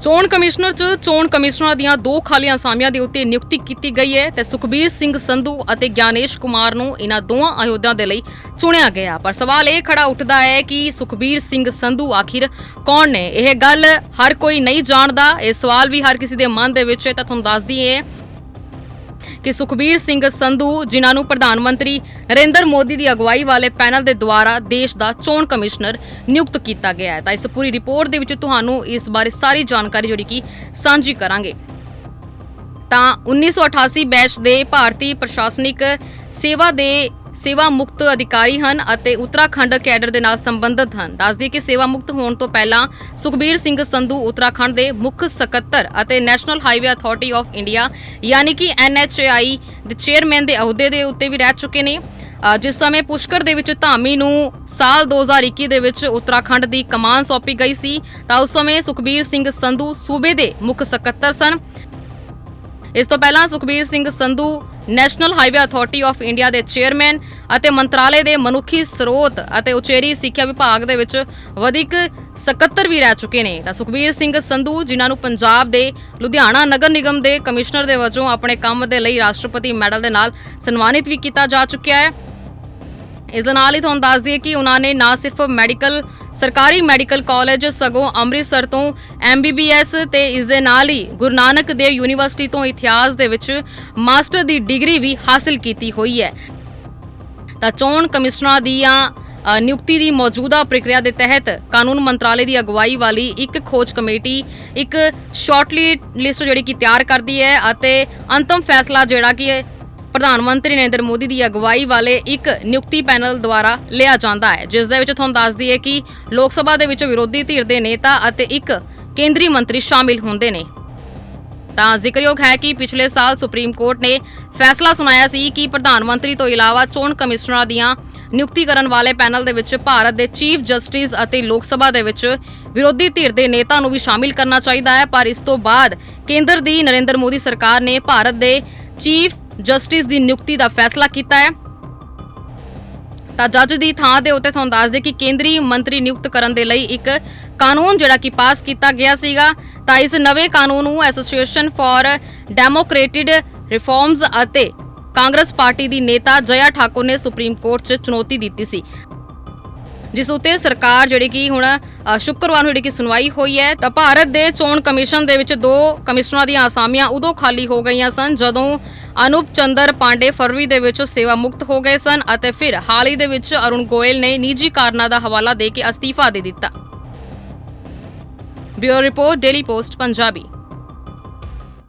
ਚੋਣ ਕਮਿਸ਼ਨਰ ਚ ਚੋਣ ਕਮਿਸ਼ਨਰਾਂ ਦੀਆਂ ਦੋ ਖਾਲੀਆਂ ਅਸਾਮੀਆਂ ਦੇ ਉੱਤੇ ਨਿਯੁਕਤੀ ਕੀਤੀ ਗਈ ਹੈ ਤੇ ਸੁਖਬੀਰ ਸਿੰਘ ਸੰਧੂ ਅਤੇ ਗਿਆਨੇਸ਼ ਕੁਮਾਰ ਨੂੰ ਇਹਨਾਂ ਦੋਵਾਂ ਅਹੁਦਿਆਂ ਦੇ ਲਈ ਚੁਣਿਆ ਗਿਆ। ਪਰ ਸਵਾਲ ਇਹ ਖੜਾ ਉੱਠਦਾ ਹੈ ਕਿ ਸੁਖਬੀਰ ਸਿੰਘ ਸੰਧੂ ਆਖਿਰ ਕੌਣ ਨੇ? ਇਹ ਗੱਲ ਹਰ ਕੋਈ ਨਹੀਂ ਜਾਣਦਾ। ਇਹ ਸਵਾਲ ਵੀ ਹਰ ਕਿਸੇ ਦੇ ਮਨ ਦੇ ਵਿੱਚ ਹੈ ਤਾਂ ਤੁਹਾਨੂੰ ਦੱਸ ਦਈਏ ਕਿ ਸੁਖਬੀਰ ਸਿੰਘ ਸੰਧੂ, ਜਿਨ੍ਹਾਂ ਨੂੰ ਪ੍ਰਧਾਨ ਮੰਤਰੀ ਨਰਿੰਦਰ ਮੋਦੀ ਦੀ ਅਗਵਾਈ ਵਾਲੇ ਪੈਨਲ ਦੇ ਦੁਆਰਾ ਦੇਸ਼ ਦਾ ਚੋਣ ਕਮਿਸ਼ਨਰ ਨਿਯੁਕਤ ਕੀਤਾ ਗਿਆ ਹੈ। ਤਾਂ ਇਸ ਪੂਰੀ ਰਿਪੋਰਟ ਦੇ ਵਿੱਚ ਤੁਹਾਨੂੰ ਇਸ ਬਾਰੇ ਸਾਰੀ ਜਾਣਕਾਰੀ ਜਿਹੜੀ ਕਿ ਸਾਂਝੀ ਕਰਾਂਗੇ। ਤਾਂ 1988 ਬੈਚ ਦੇ ਭਾਰਤੀ ਪ੍ਰਸ਼ਾਸਨਿਕ ਸੇਵਾ ਦੇ ਸੇਵਾ ਮੁਕਤ ਅਧਿਕਾਰੀ ਹਨ ਅਤੇ ਉੱਤਰਾਖੰਡ ਕੈਡਰ ਦੇ ਨਾਲ ਸੰਬੰਧਿਤ ਹਨ। ਦੱਸਦੀ ਕਿ ਸੇਵਾ ਮੁਕਤ ਹੋਣ ਤੋਂ ਪਹਿਲਾਂ ਸੁਖਬੀਰ ਸਿੰਘ ਸੰਧੂ ਉੱਤਰਾਖੰਡ ਦੇ ਮੁੱਖ ਸਕੱਤਰ ਅਤੇ national highway authority of India, ਯਾਨੀ ਕਿ NHAI ਦੇ ਚੇਅਰਮੈਨ ਦੇ ਅਹੁਦੇ ਦੇ ਉੱਤੇ ਵੀ ਰਹਿ ਚੁੱਕੇ ਨੇ। ਜਿਸ ਸਮੇਂ ਪੁਸ਼ਕਰ ਦੇ ਵਿੱਚ ਧਾਮੀ ਨੂੰ ਸਾਲ 2021 ਦੇ ਵਿੱਚ ਉੱਤਰਾਖੰਡ ਦੀ ਕਮਾਨ ਸੌਂਪੀ ਗਈ ਸੀ, ਤਾਂ ਉਸ ਸਮੇਂ ਸੁਖਬੀਰ ਸਿੰਘ ਸੰਧੂ ਸੂਬੇ ਦੇ ਮੁੱਖ ਸਕੱਤਰ ਸਨ। ਇਸ ਤੋਂ ਪਹਿਲਾਂ Sukhbir Singh Sandhu national highway authority of India ਦੇ ਚੇਅਰਮੈਨ ਅਤੇ ਮੰਤਰਾਲੇ ਦੇ ਮਨੁੱਖੀ ਸਰੋਤ ਅਤੇ ਉਚੇਰੀ ਸਿੱਖਿਆ ਵਿਭਾਗ ਦੇ ਵਿੱਚ ਵਧਿਕ ਸਕੱਤਰ ਵੀ ਰਹਿ ਚੁੱਕੇ ਨੇ। ਤਾਂ ਸੁਖਬੀਰ ਸਿੰਘ ਸੰਧੂ, ਜਿਨ੍ਹਾਂ ਨੂੰ ਪੰਜਾਬ ਦੇ ਲੁਧਿਆਣਾ ਨਗਰ ਨਿਗਮ ਦੇ ਕਮਿਸ਼ਨਰ ਦੇ ਵਜੋਂ ਆਪਣੇ ਕੰਮ ਦੇ ਲਈ ਰਾਸ਼ਟਰਪਤੀ ਮੈਡਲ ਦੇ ਨਾਲ ਸਨਮਾਨਿਤ ਵੀ ਕੀਤਾ ਜਾ ਚੁੱਕਿਆ ਹੈ। ਇਸ ਦੇ ਨਾਲ ਹੀ ਤੁਹਾਨੂੰ ਦੱਸ ਦਈਏ ਕਿ ਉਹਨਾਂ ਨੇ ਨਾ ਸਿਰਫ ਮੈਡੀਕਲ ਸਰਕਾਰੀ ਮੈਡੀਕਲ ਕਾਲਜ ਸਗੋਂ ਅੰਮ੍ਰਿਤਸਰ ਤੋਂ ਐਮਬੀਬੀਐਸ ਤੇ ਇਸ ਦੇ ਨਾਲ ਹੀ ਗੁਰੂ ਨਾਨਕ ਦੇਵ ਯੂਨੀਵਰਸਿਟੀ ਤੋਂ ਇਤਿਹਾਸ ਦੇ ਵਿੱਚ ਮਾਸਟਰ ਦੀ ਡਿਗਰੀ ਵੀ ਹਾਸਲ ਕੀਤੀ ਹੋਈ ਹੈ। ਤਾਂ ਚੋਣ ਕਮਿਸ਼ਨਰਾਂ ਦੀਆਂ ਨਿਯੁਕਤੀ ਦੀ ਮੌਜੂਦਾ ਪ੍ਰਕਿਰਿਆ ਦੇ ਤਹਿਤ ਕਾਨੂੰਨ ਮੰਤਰਾਲੇ ਦੀ ਅਗਵਾਈ ਵਾਲੀ ਇੱਕ ਖੋਜ ਕਮੇਟੀ, ਇੱਕ ਸ਼ਾਰਟਲੀ ਲਿਸਟ ਜਿਹੜੀ ਕਿ ਤਿਆਰ ਕਰਦੀ ਹੈ ਅਤੇ ਅੰਤਮ ਫੈਸਲਾ ਜਿਹੜਾ ਕਿ ਪ੍ਰਧਾਨ ਮੰਤਰੀ ਨਰਿੰਦਰ ਮੋਦੀ ਦੀ ਅਗਵਾਈ ਵਾਲੇ ਇੱਕ ਨਿਯੁਕਤੀ ਪੈਨਲ ਦੁਆਰਾ ਲਿਆ ਜਾਂਦਾ ਹੈ, ਜਿਸ ਦੇ ਵਿੱਚ ਤੁਹਾਨੂੰ ਦੱਸ ਦਈਏ ਕਿ ਲੋਕ ਸਭਾ ਦੇ ਵਿੱਚ ਵਿਰੋਧੀ ਧਿਰ ਦੇ ਨੇਤਾ ਅਤੇ ਇੱਕ ਕੇਂਦਰੀ ਮੰਤਰੀ ਸ਼ਾਮਿਲ ਹੁੰਦੇ ਨੇ। ਤਾਂ ਜ਼ਿਕਰਯੋਗ ਹੈ ਕਿ ਪਿਛਲੇ ਸਾਲ ਸੁਪਰੀਮ ਕੋਰਟ ਨੇ ਫੈਸਲਾ ਸੁਣਾਇਆ ਸੀ ਕਿ ਪ੍ਰਧਾਨ ਮੰਤਰੀ ਤੋਂ ਇਲਾਵਾ ਚੋਣ ਕਮਿਸ਼ਨਰਾਂ ਦੀਆਂ ਨਿਯੁਕਤੀ ਕਰਨ ਵਾਲੇ ਪੈਨਲ ਦੇ ਵਿੱਚ ਭਾਰਤ ਦੇ ਚੀਫ ਜਸਟਿਸ ਅਤੇ ਲੋਕ ਸਭਾ ਦੇ ਵਿੱਚ ਵਿਰੋਧੀ ਧਿਰ ਦੇ ਨੇਤਾ ਨੂੰ ਵੀ ਸ਼ਾਮਿਲ ਕਰਨਾ ਚਾਹੀਦਾ ਹੈ, ਪਰ ਇਸ ਤੋਂ ਬਾਅਦ ਕੇਂਦਰ ਦੀ ਨਰਿੰਦਰ ਮੋਦੀ ਸਰਕਾਰ ਨੇ ਭਾਰਤ ਦੇ ਚੀਫ ਜਸਟਿਸ ਦੀ ਨਿਯੁਕਤੀ ਦਾ ਫੈਸਲਾ ਕੀਤਾ ਹੈ। ਤਾਂ ਜੱਜ ਦੀ ਥਾਂ ਦੇ ਉੱਤੇ ਤੁਹਾਨੂੰ ਦੱਸ ਦੇ ਕਿ ਕੇਂਦਰੀ ਮੰਤਰੀ ਨਿਯੁਕਤ ਕਰਨ ਦੇ ਲਈ ਇੱਕ ਕਾਨੂੰਨ ਜਿਹੜਾ ਕਿ ਪਾਸ ਕੀਤਾ ਗਿਆ ਸੀਗਾ। ਤਾਂ ਇਸ ਨਵੇਂ ਕਾਨੂੰਨ ਨੂੰ ਐਸੋਸੀਏਸ਼ਨ ਫਾਰ ਡੈਮੋਕ੍ਰੇਟਿਡ ਰਿਫਾਰਮਸ ਅਤੇ ਕਾਂਗਰਸ ਪਾਰਟੀ ਦੀ ਨੇਤਾ ਜਯਾ ਠਾਕੁਰ ਨੇ ਸੁਪਰੀਮ ਕੋਰਟ 'ਚ ਚੁਣੌਤੀ ਦਿੱਤੀ ਸੀ। ਜਿਸ ਉਤੇ ਸਰਕਾਰ ਜਿਹੜੀ ਕਿ ਹੁਣ ਅ, ਸ਼ੁੱਕਰਵਾਰ ਨੂੰ ਜਿਹੜੀ ਕਿ ਸੁਣਵਾਈ ਹੋਈ ਹੈ ਤਾਂ ਭਾਰਤ ਦੇ ਚੋਣ ਕਮਿਸ਼ਨ ਦੇ ਵਿੱਚ ਦੋ ਕਮਿਸ਼ਨਰਾਂ ਦੀਆਂ ਅਸਾਮੀਆਂ ਉਦੋਂ ਖਾਲੀ ਹੋ ਗਈਆਂ ਸਨ ਜਦੋਂ ਅਨੂਪ ਚੰਦਰ ਪਾਂਡੇ ਫਰਵਰੀ ਦੇ ਵਿੱਚ ਸੇਵਾ ਮੁਕਤ ਹੋ ਗਏ ਸਨ ਅਤੇ ਫਿਰ ਹਾਲ ਹੀ ਦੇ ਵਿੱਚ ਅਰੁਣ ਗੋਇਲ ਨੇ ਨਿੱਜੀ ਕਾਰਨਾਂ ਦਾ ਹਵਾਲਾ ਦੇ ਕੇ ਅਸਤੀਫਾ ਦੇ ਦਿੱਤਾ। Bureau report, daily post, Punjabi.